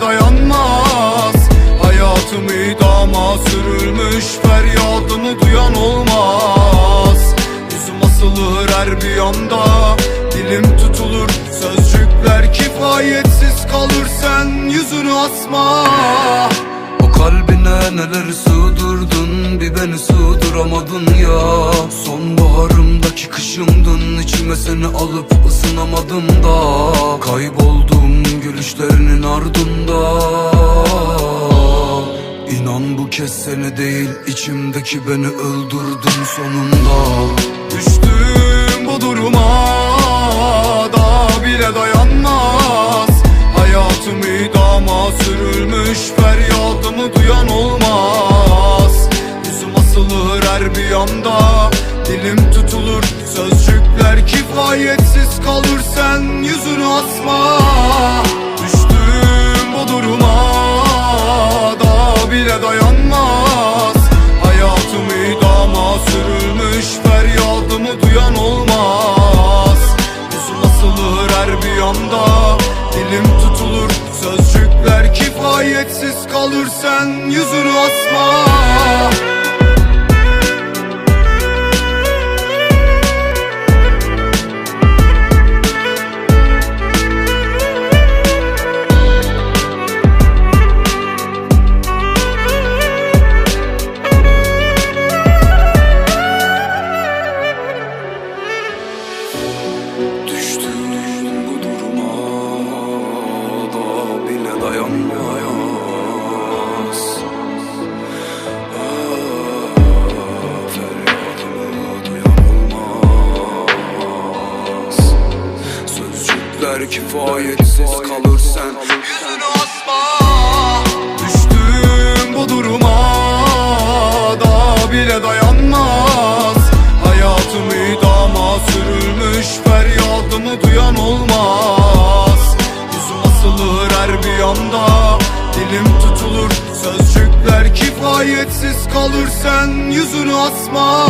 dayanmaz. Hayatım idama sürülmüş feryadımı duyan olmaz. Yüzüm asılır her bir yanda. Dilim tutulur sözcükler kifayetsiz kalır Sen yüzünü asma. O kalbine neler sığdırdın Bir beni sığdıramadın Kışımdın içime seni alıp ısınamadım da. Kayboldum gülüşlerinin ardında. İnan bu kez seni değil içimdeki beni öldürdün sonunda. Düştüm bu duruma da bile dayanmaz. Hayatım idama sürülmüş feryadımı duyan olmaz. Yüzüm asılır her bir yanda Dilim tutulur sözcükler kifayetsiz kalır Sen yüzünü asma. Düştüm bu duruma da bile dayanmaz. Hayatım idama sürülmüş feryadımı duyan olmaz. Yüzüm asılır her bir yanda Dilim tutulur. Sözcükler kifayetsiz kalır Sen yüzünü asma Sözcükler kifayetsiz kalır sen Yüzünü asma. Düştüm bu duruma da bile dayanmaz. Hayatım idama sürülmüş feryadımı duyan olmaz. Yüzüm asılır her bir yanda Dilim tutulur. Sözcükler kifayetsiz kalır Sen yüzünü asma